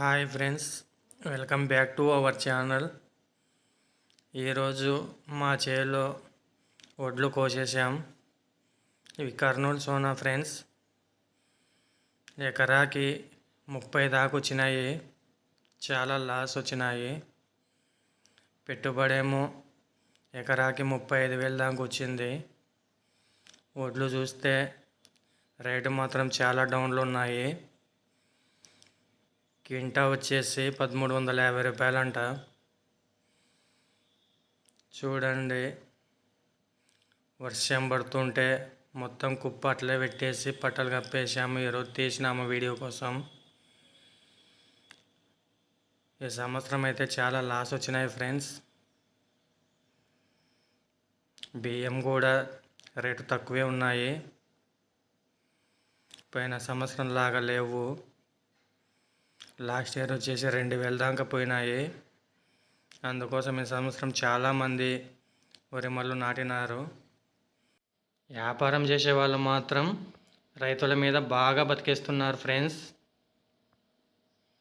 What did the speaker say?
Hi friends welcome back to our channel. ఈరోజు మా చేలో వడ్లు కోసేసాం ఇవి కర్నూలు సోనా ఫ్రెండ్స్. ఎకరాకి ముప్పై దాకా వచ్చినాయి. చాలా లాస్ వచ్చినాయి. పెట్టుబడేమో ఎకరాకి ముప్పై ఐదు వేలు దాకా వచ్చింది. వడ్లు చూస్తే రేటు మాత్రం చాలా డౌన్లు ఉన్నాయి. కింటా వచ్చేసి పదమూడు వందల యాభై రూపాయలంట. చూడండి. వర్షం పడుతుంటే మొత్తం కుప్ప అట్లే పెట్టేసి పట్టలు కప్పేసాము ఈరోజు తీసినాము వీడియో కోసం. ఈ సంవత్సరం అయితే చాలా లాస్ వచ్చినాయి ఫ్రెండ్స్. బియ్యం కూడా రేటు తక్కువే ఉన్నాయి. పోయిన సంవత్సరం లాగా లేవు. లాస్ట్ ఇయర్ వచ్చేసి రెండు వేల దాకా పోయినాయి. అందుకోసం ఈ సంవత్సరం చాలామంది వరి మళ్ళు నాటినారు. వ్యాపారం చేసే వాళ్ళు మాత్రం రైతుల మీద బాగా బతికేస్తున్నారు ఫ్రెండ్స్.